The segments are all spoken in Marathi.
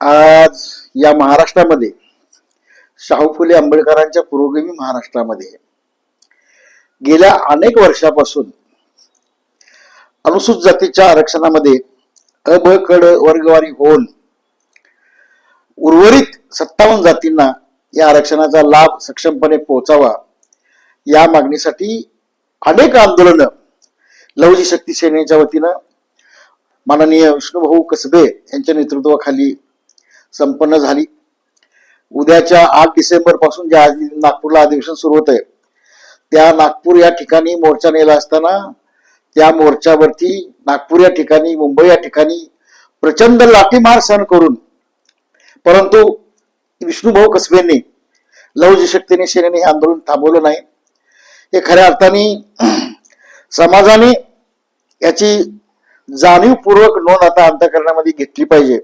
आज या महाराष्ट्रामध्ये शाहू फुले आंबेडकरांच्या पुरोगामी महाराष्ट्रामध्ये गेल्या अनेक वर्षापासून अनुसूचित जातीच्या आरक्षणामध्ये अ वर्गवारी होऊन उर्वरित सत्तावन्न जातींना या आरक्षणाचा लाभ सक्षमपणे पोहोचावा या मागणीसाठी अनेक आंदोलनं लवजी शक्ती सेनेच्या वतीनं माननीय विष्णुभाऊ कसबे यांच्या नेतृत्वाखाली संपन्न झाली. उद्याच्या आठ डिसेंबरपासून ज्या नागपूरला अधिवेशन सुरू होत आहे त्या नागपूर या ठिकाणी मोर्चा नेला असताना त्या मोर्चावरती नागपूर या ठिकाणी मुंबई या ठिकाणी प्रचंड लाठीमार सहन करून परंतु विष्णुभाऊ कसबेंनी लवजी शक्तीने सेनेने हे आंदोलन थांबवलं नाही. हे खऱ्या अर्थाने समाजाने याची जाणीवपूर्वक नोंद आता अंतकरणामध्ये घेतली पाहिजे.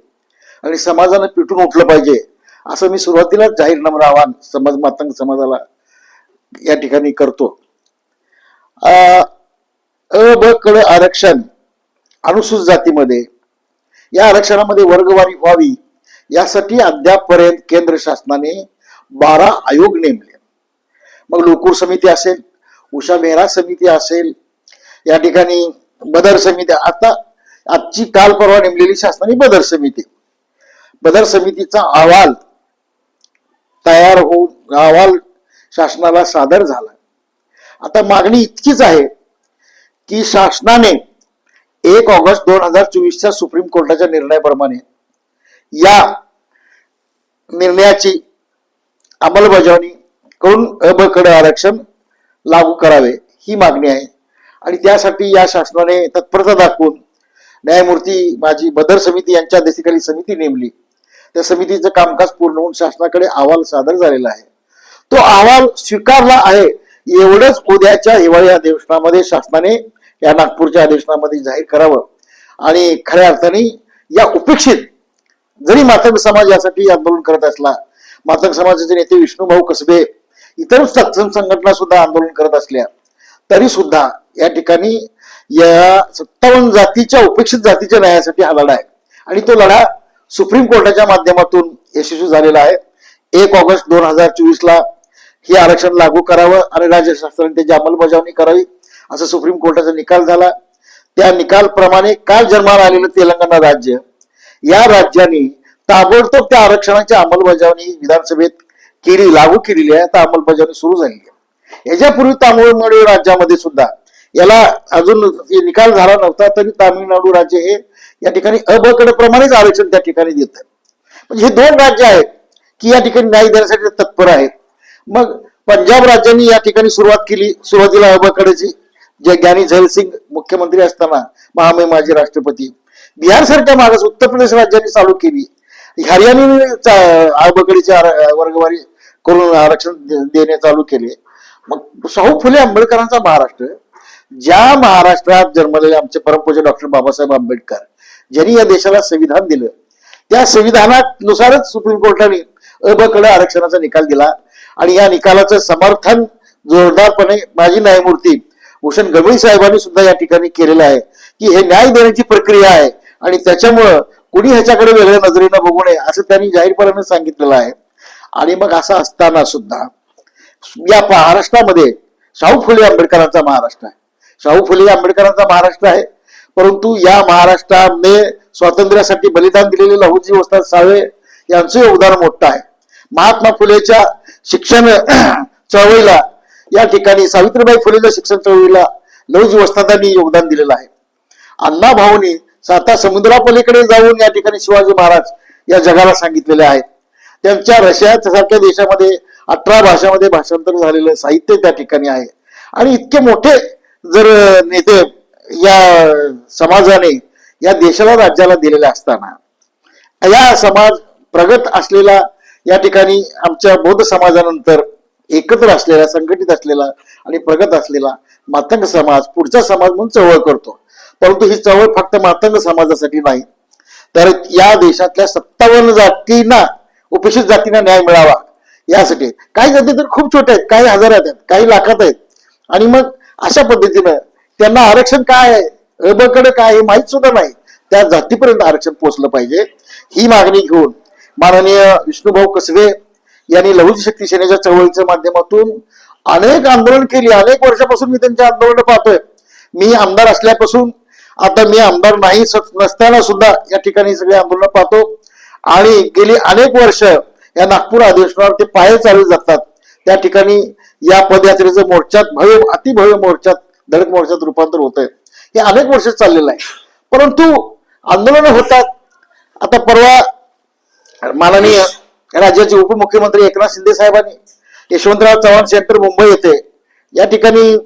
आणि समाजानं पिटून उठलं पाहिजे. असं मी सुरुवातीलाच जाहीरनामा आव्हान समाज मातंग समाजाला या ठिकाणी करतो. अ ब कड आरक्षण अनुसूचित जातीमध्ये या आरक्षणामध्ये वर्गवारी व्हावी यासाठी अद्यापपर्यंत केंद्र शासनाने बारा आयोग नेमले. मग लोकूर समिती असेल उषा मेहरा समिती असेल या ठिकाणी बदर समिती आता आजची काल परवा नेमलेली शासनाने बदर समिती. बदर समितीचा अहवाल तयार होऊन अहवाल शासनाला सादर झाला. आता मागणी इतकीच आहे की शासनाने एक ऑगस्ट दोन हजार चोवीसच्या सुप्रीम कोर्टाच्या निर्णयाप्रमाणे या निर्णयाची अंमलबजावणी करून अबकड आरक्षण लागू करावे ही मागणी आहे. आणि त्यासाठी या शासनाने तत्परता दाखवून न्यायमूर्ती माझी बदर समिती यांच्या अध्यक्षतेखाली समिती नेमली. त्या समितीचं कामकाज पूर्ण होऊन शासनाकडे अहवाल सादर झालेला आहे. तो अहवाल स्वीकारला आहे एवढंच उद्याच्या हिवाळी अधिवेशनामध्ये शासनाने या नागपूरच्या अधिवेशनामध्ये जाहीर करावं. आणि खऱ्या अर्थाने या उपेक्षित जरी मातंग समाज यासाठी आंदोलन करत असला मातंग समाजाचे नेते विष्णुभाऊ कसबे इतर सक्षम संघटना सुद्धा आंदोलन करत असल्या तरी सुद्धा या ठिकाणी या सत्तावन्न जातीच्या उपेक्षित जातीच्या न्यायासाठी हा लढा आहे. आणि तो लढा सुप्रीम कोर्टाच्या माध्यमातून यशस्वी झालेला आहे. एक ऑगस्ट दोन हजार चोवीस ला हे आरक्षण लागू करावं आणि राज्य शासनाने त्याची अंमलबजावणी करावी असं सुप्रीम कोर्टाचा निकाल झाला. त्या निकालप्रमाणे काल जन्माला आलेलं तेलंगणा राज्य या राज्याने ताबडतोब त्या आरक्षणाची अंमलबजावणी विधानसभेत केली लागू केलेली आहे. आता अंमलबजावणी सुरू झालेली आहे. याच्यापूर्वी तामिळनाडू राज्यामध्ये सुद्धा याला अजून निकाल झाला नव्हता तरी तामिळनाडू राज्य हे या ठिकाणी अबकड प्रमाणेच आरक्षण त्या ठिकाणी देत म्हणजे हे दोन राज्य आहेत की या ठिकाणी न्याय देण्यासाठी तत्पर आहेत. मग पंजाब राज्यांनी या ठिकाणी सुरुवात केली सुरुवातीला अबकडची जे ज्ञानी झैलसिंग मुख्यमंत्री असताना महामय माजी राष्ट्रपती. बिहार सारख्या मागास उत्तर प्रदेश राज्याने चालू केली. हरियाणाने अबकडीची वर्गवारी करून आरक्षण देणे चालू केले. मग शाहू फुले आंबेडकरांचा महाराष्ट्र. ज्या महाराष्ट्रात जन्मलेले आमचे परमपूज्य डॉक्टर बाबासाहेब आंबेडकर ज्यांनी या देशाला संविधान दिलं त्या संविधानानुसारच सुप्रीम कोर्टाने अबकडे आरक्षणाचा निकाल दिला आणि या निकालाचं समर्थन जोरदारपणे माजी न्यायमूर्ती भूषण गवळी साहेबांनी सुद्धा या ठिकाणी केलेलं आहे की हे न्याय देण्याची प्रक्रिया आहे आणि त्याच्यामुळं कुणी ह्याच्याकडे वेगळ्या नजरेनं बघू नये असं त्यांनी जाहीरपणाने सांगितलेलं आहे. आणि मग असं असताना सुद्धा या महाराष्ट्रामध्ये शाहू फुले आंबेडकरांचा महाराष्ट्र आहे. शाहू फुले आंबेडकरांचा महाराष्ट्र आहे. परंतु या महाराष्ट्रामध्ये स्वातंत्र्यासाठी बलिदान दिलेले लहुजी वस्ताद सावे यांचं योगदान मोठं आहे. महात्मा फुलेच्या शिक्षण चळवळीला या ठिकाणी सावित्रीबाई फुलेच्या शिक्षण चळवळीला लहुजी वस्तादांनी योगदान दिलेलं आहे. अण्णा भाऊनी साता समुद्रापलीकडे जाऊन या ठिकाणी शिवाजी महाराज या जगाला सांगितलेले आहेत. त्यांच्या रशिया सारख्या देशामध्ये अठरा भाषामध्ये भाषांतर झालेलं साहित्य त्या ठिकाणी आहे. आणि इतके मोठे जर नेते या समाजाने या देशाला राज्याला दिलेल्या असताना या समाज प्रगत असलेला या ठिकाणी आमच्या बौद्ध समाजानंतर एकत्र असलेला संघटित असलेला आणि प्रगत असलेला मातंग समाज पुढचा समाज म्हणून चळवळ करतो. परंतु ही चळवळ फक्त मातंग समाजासाठी नाही. तर या देशातल्या सत्तावन्न जातींना उपेक्षित जातींना न्याय मिळावा यासाठी. काही जाती तर खूप छोट्या आहेत काही हजारात आहेत काही लाखात आहेत. आणि मग अशा पद्धतीनं त्यांना आरक्षण काय आहे? अबकडे काय हे माहीत सुद्धा नाही. त्या जातीपर्यंत आरक्षण पोहोचलं पाहिजे. ही मागणी घेऊन माननीय विष्णुभाऊ कसबे यांनी लघु शक्ती सेनेच्या चळवळीच्या माध्यमातून अनेक आंदोलन केली. अनेक वर्षापासून मी त्यांच्या आंदोलन पाहतोय. मी आमदार असल्यापासून आता मी आमदार नाही नसताना सुद्धा या ठिकाणी सगळे आंदोलन पाहतो. आणि गेली अनेक वर्ष या नागपूर अधिवेशनावर ते पाय चालू जातात. त्या ठिकाणी या पदयात्रेचं मोर्चात भव्य अतिभव्य मोर्चात दलित मोर्चात रूपांतर होत आहे हे अनेक वर्ष चाललेलं आहे. परंतु आंदोलन होतात. आता परवा माननीय राज्याचे उपमुख्यमंत्री एकनाथ शिंदे साहेबांनी यशवंतराव चव्हाण सेंटर मुंबई येथे या ठिकाणी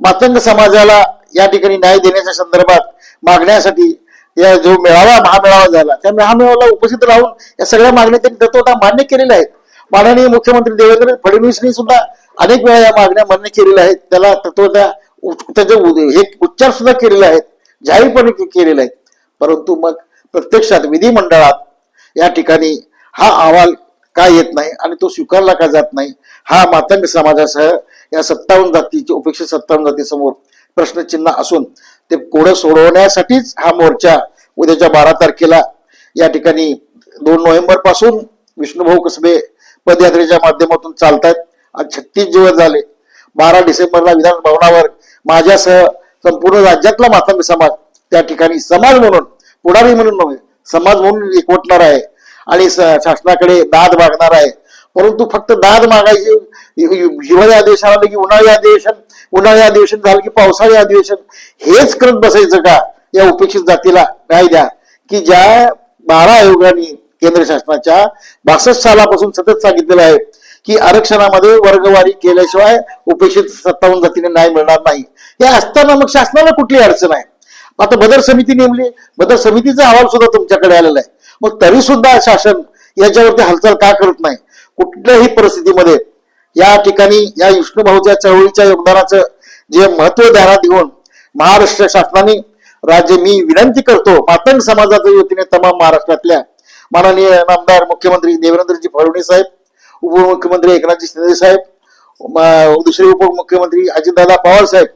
मातंग समाजाला या ठिकाणी न्याय देण्याच्या संदर्भात मागण्यासाठी या जो मेळावा महामेळावा झाला त्या महामेळाव्याला उपस्थित राहून या सगळ्या मागण्या त्यांनी तत्वता मान्य केलेल्या आहेत. माननीय मुख्यमंत्री देवेंद्र फडणवीसनी सुद्धा अनेक वेळा या मागण्या मान्य केलेल्या आहेत. त्याला तत्वता त्याचे हे उच्चार सुद्धा केलेले आहेत. जाहीरपणे केलेले आहेत. परंतु मग प्रत्यक्षात विधिमंडळात या ठिकाणी हा अहवाल का येत नाही आणि तो स्वीकारला का जात नाही हा मातंग समाजासह या सत्तावन्न जातीची उपेक्षित सत्तावन्न जातीसमोर प्रश्नचिन्ह असून ते कोडं सोडवण्यासाठीच हा मोर्चा उद्याच्या बारा तारखेला या ठिकाणी दोन नोव्हेंबरपासून विष्णुभाऊ कसबे पदयात्रेच्या माध्यमातून चालतायत. आज छत्तीस दिवस झाले. बारा डिसेंबरला विधान भवनावर माझ्यासह संपूर्ण राज्यातला मातंग समाज त्या ठिकाणी समाज म्हणून पुढारी म्हणून नव्हे समाज म्हणून एकवटणार आहे. आणि शासनाकडे दाद मागणार आहे. परंतु फक्त दाद मागायची हिवाळी अधिवेशन आलं की उन्हाळी अधिवेशन उन्हाळी अधिवेशन झालं की पावसाळी अधिवेशन हेच करत बसायचं का? या उपेक्षित जातीला न्याय द्या. की ज्या बारा आयोगाने केंद्र शासनाच्या बासष्ट सालापासून सतत सांगितलेलं आहे की आरक्षणामध्ये वर्गवारी केल्याशिवाय उपेक्षित सत्तावन्न जातीने न्याय मिळणार नाही. हे असताना मग शासनाला कुठली अडचण आहे? आता बदर समिती नेमली बदर समितीचा अहवाल सुद्धा तुमच्याकडे आलेला आहे. मग तरी सुद्धा शासन याच्यावरती हालचाल का करत नाही? कुठल्याही परिस्थितीमध्ये या ठिकाणी या विष्णूभाऊच्या चळवळीच्या योगदानाचं जे महत्त्व ध्यानात घेऊन महाराष्ट्र शासनाने राज्य मी विनंती करतो मातंग समाजाच्या वतीने तमाम महाराष्ट्रातल्या माननीय नामदार मुख्यमंत्री देवेंद्रजी फडणवीस साहेब उपमुख्यमंत्री एकनाथजी शिंदे साहेब दुसरे उपमुख्यमंत्री अजितदादा पवार साहेब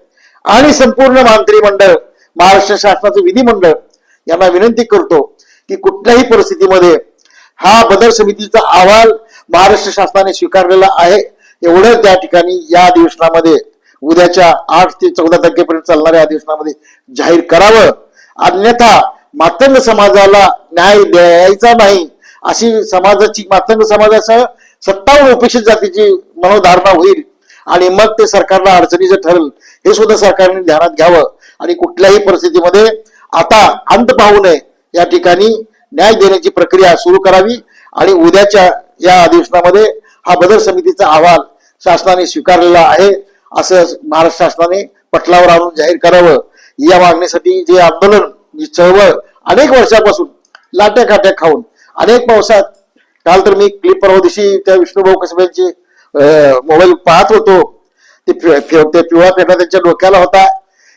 आणि संपूर्ण मंत्रिमंडळ महाराष्ट्र शासनाचं विधिमंडळ यांना विनंती करतो की कुठल्याही परिस्थितीमध्ये हा बदल समितीचा अहवाल महाराष्ट्र शासनाने स्वीकारलेला आहे. एवढं त्या ठिकाणी या अधिवेशनामध्ये उद्याच्या आठ ते चौदा तारखेपर्यंत चालणाऱ्या अधिवेशनामध्ये जाहीर करावं. अन्यथा मातंग समाजाला न्याय द्यायचा नाही अशी समाजाची मातंग समाजासह सत्तावन्न उपेक्षित जातीची मनोधारणा होईल आणि मग ते सरकारला अडचणीचं ठरेल हे सुद्धा सरकारने ध्यानात घ्यावं. आणि कुठल्याही परिस्थितीमध्ये आता अंत पाहू नये. या ठिकाणी न्याय देण्याची प्रक्रिया सुरू करावी आणि उद्याच्या या अधिवेशनामध्ये हा बदल समितीचा अहवाल शासनाने स्वीकारलेला आहे असं महाराष्ट्र शासनाने पटलावर आणून जाहीर करावं. या मागणीसाठी जे आंदोलन जी चळवळ अनेक वर्षापासून लाट्या काट्या खाऊन अनेक पावसात काल तर मी क्लिप परवा दिवशी त्या विष्णुभाऊ कसब्यांची मोबाईल पाहत होतो. ते पिवळा पेटा त्यांच्या डोक्याला होता.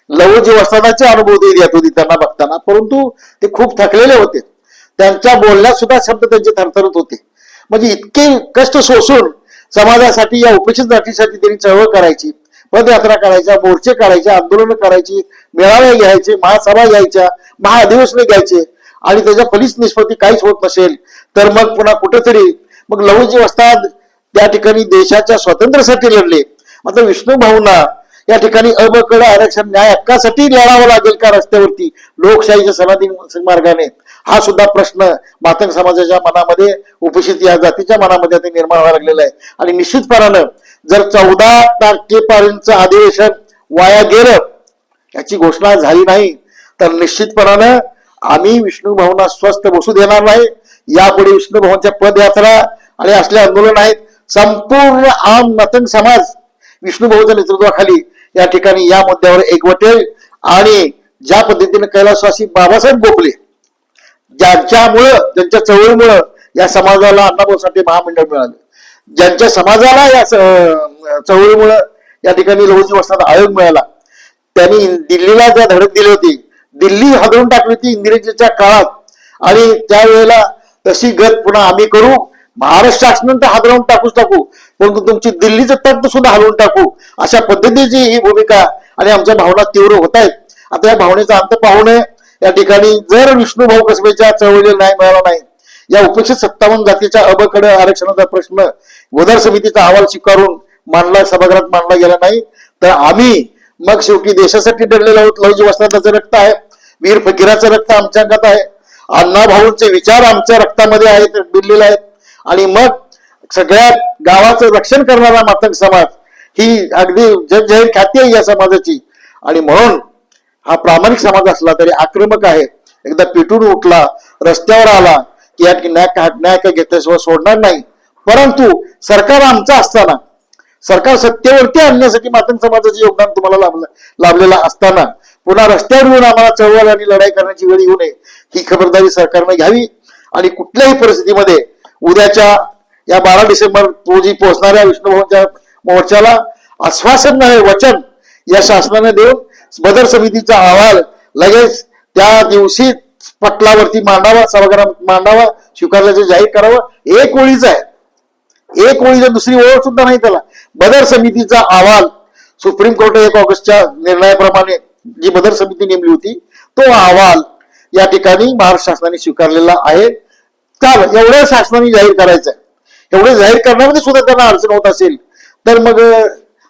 लव जीवस्थानाचे अनुभव देत होती त्यांना बघताना. परंतु ते खूप थकलेले होते. त्यांच्या बोलण्यात सुद्धा शब्द त्यांचे थरथरत होते. म्हणजे इतके कष्ट सोसून समाजासाठी या उपेक्षित जातीसाठी त्यांनी चळवळ करायची. पदयात्रा करायच्या मोर्चे करायचे आंदोलन करायची मेळावे घ्यायचे महासभा घ्यायच्या महाअधिवेशन घ्यायचे. आणि त्याच्या फलीच निष्पत्ती काहीच होत नसेल तर मग पुन्हा कुठेतरी मग लवजीव असतात त्या ठिकाणी देशाच्या स्वातंत्र्यासाठी लढले. मात्र विष्णू भाऊंना या ठिकाणी अबकड आरक्षण न्याय हक्कासाठी लढावं लागेल का रस्त्यावरती? लोकशाहीच्या सनातन मार्गाने. हा सुद्धा प्रश्न मातंग समाजाच्या मनामध्ये उपस्थित या जातीच्या मनामध्ये आता निर्माण व्हायला लागलेला आहे. आणि निश्चितपणानं जर चौदा तारखेपर्यंतचं अधिवेशन वाया गेलं याची घोषणा झाली नाही तर निश्चितपणानं आम्ही विष्णू भाऊंना स्वस्थ बसू देणार नाही. यापुढे विष्णू भाऊंच्या पदयात्रा आणि असले आंदोलन आहेत. संपूर्ण आम नतन समाज विष्णू भाऊच्या नेतृत्वाखाली या ठिकाणी या मुद्द्यावर एकवटेल आणि ज्या पद्धतीने कैलासवासी बाबासाहेब गोखले ज्यांच्यामुळं ज्यांच्या चळवळीमुळं या समाजाला अण्णाभाऊसाठी महामंडळ मिळालं. ज्यांच्या समाजाला या चळवळीमुळं या ठिकाणी लघुजी वस्ताद आयोग मिळाला. त्यांनी दिल्लीला ज्या धडक दिली होती दिल्ली हादरून टाकली होती इंग्रजीच्या काळात. आणि त्यावेळेला तशी गत पुन्हा आम्ही करू. महाराष्ट्र शासनानं तर हादरवून टाकूच टाकू. परंतु तुमची दिल्लीचं तंत्र सुद्धा हलवून टाकू. अशा पद्धतीची ही भूमिका आणि आमच्या भावना तीव्र होत आहेत आता या भावनेचा अंत पाहू या ठिकाणी जर विष्णू भाऊ कसबेच्या चळवळीला न्याय मिळाला नाही या उपेक्षित सत्तावन्न जातीच्या अबकड आरक्षणाचा प्रश्न गोदार समितीचा अहवाल स्वीकारून मांडला सभागृहात मांडला गेला नाही तर आम्ही मग शेवटी देशासाठी डरलेला आहोत लवजी वस्त्राचं रक्त आहे. वीर फकीराचं रक्त आमच्या अंगात आहे. अण्णा भाऊंचे विचार आमच्या रक्तामध्ये आहेत दिलेले आहेत. आणि मग सगळ्या गावाचं रक्षण करणारा मातंग समाज ही अगदी जगजाहीर ख्याती आहे या समाजाची. आणि म्हणून हा प्रामाणिक समाज असला तरी आक्रमक आहे. एकदा पेटून उठला रस्त्यावर आला की या न्याय न्याय काय घेतल्याशिवाय सोडणार नाही. परंतु सरकार आमचं असताना सरकार सत्तेवरती आणण्यासाठी मातंग समाजाचे योगदान तुम्हाला लाभलं लाभलेलं असताना पुन्हा रस्त्यावर येऊन आम्हाला चळवळ आणि लढाई करण्याची वेळ येऊ नये ही खबरदारी सरकारने घ्यावी आणि कुठल्याही परिस्थितीमध्ये उद्याच्या या बारा डिसेंबर रोजी पोहोचणाऱ्या विष्णुभवनच्या मोर्चाला आश्वासन नाही वचन या शासनाने देऊन बदर समितीचा अहवाल लगेच त्या दिवशी पटलावरती मांडावा सभागृहात मांडावा स्वीकारल्याचं जाहीर करावं एक ओळीच आहे. एक ओळीच्या दुसरी ओळख सुद्धा नाही त्याला. बदर समितीचा अहवाल सुप्रीम कोर्ट एक ऑगस्टच्या निर्णयाप्रमाणे जी बदर समिती नेमली होती तो अहवाल या ठिकाणी महाराष्ट्र शासनाने स्वीकारलेला आहे. काल एवढ्या शासनाने जाहीर करायचं एवढे जाहीर करण्यामध्ये सुद्धा त्यांना अडचण होत असेल तर मग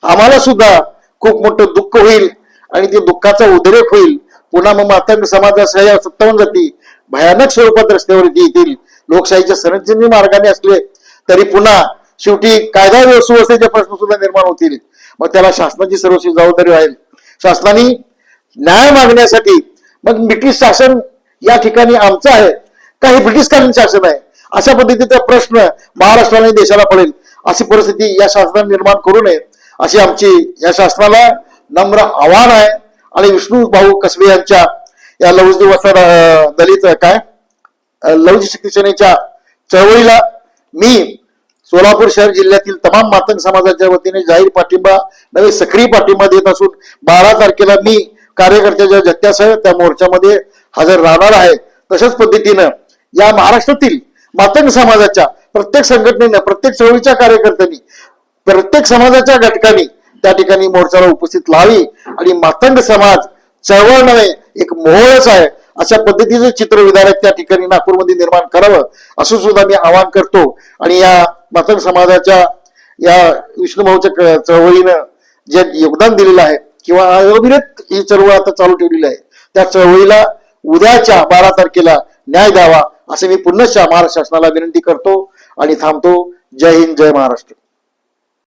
आम्हाला सुद्धा खूप मोठं दुःख होईल आणि ते दुःखाचा उद्रेक होईल. पुन्हा मग मातंग समाजासह सत्तावन्न जाती भयानक स्वरूपात रस्त्यावरती येतील. लोकशाहीच्या संरचने मार्गाने असले तरी पुन्हा शेवटी कायदा सुव्यवस्थेचे प्रश्न सुद्धा निर्माण होतील. मग त्याला शासनाची सर्वस्वी जबाबदारी राहील. शासनाने न्याय मागण्यासाठी मग ब्रिटिश शासन या ठिकाणी आमचं आहे. का हे ब्रिटिशकालीन शासन आहे. अशा पद्धतीचा प्रश्न महाराष्ट्राने देशाला पडेल. अशी परिस्थिती या शासनाने निर्माण करू नये. अशी आमची या शासनाला नम्र आव्हान आहे. आणि विष्णू भाऊ कसबे यांच्या या लवजी वस्त्र दलित काय? अं, लवजी चळवळीला मी सोलापूर शहर जिल्ह्यातील तमाम मातंग समाजाच्या वतीने जाहीर पाठिंबा नवे सक्रिय पाठिंबा देत असून बारा तारखेला मी कार्यकर्त्याच्या जत्त्यासह त्या मोर्चामध्ये हजर राहणार आहे. तशाच पद्धतीनं या महाराष्ट्रातील मातंग समाजाच्या प्रत्येक संघटनेनं प्रत्येक चळवळीच्या कार्यकर्त्यांनी प्रत्येक समाजाच्या घटकांनी त्या ठिकाणी मोर्चाला उपस्थित लावी आणि मातंग समाज चळवळ नव्हे एक मोहळच आहे. अशा पद्धतीचं चित्र विधारक त्या ठिकाणी नागपूरमध्ये निर्माण करावं असं सुद्धा मी आवाहन करतो. आणि या मातंग समाजाच्या या विष्णुभाऊच्या चळवळीनं जे योगदान दिलेलं आहे किंवा अविरत ही चळवळ आता चालू ठेवलेली आहे त्या चळवळीला उद्याच्या बारा तारखेला न्याय द्यावा असे मी पुन्हा महाराष्ट्र शासनाला विनंती करतो आणि थांबतो. जय हिंद जय महाराष्ट्र.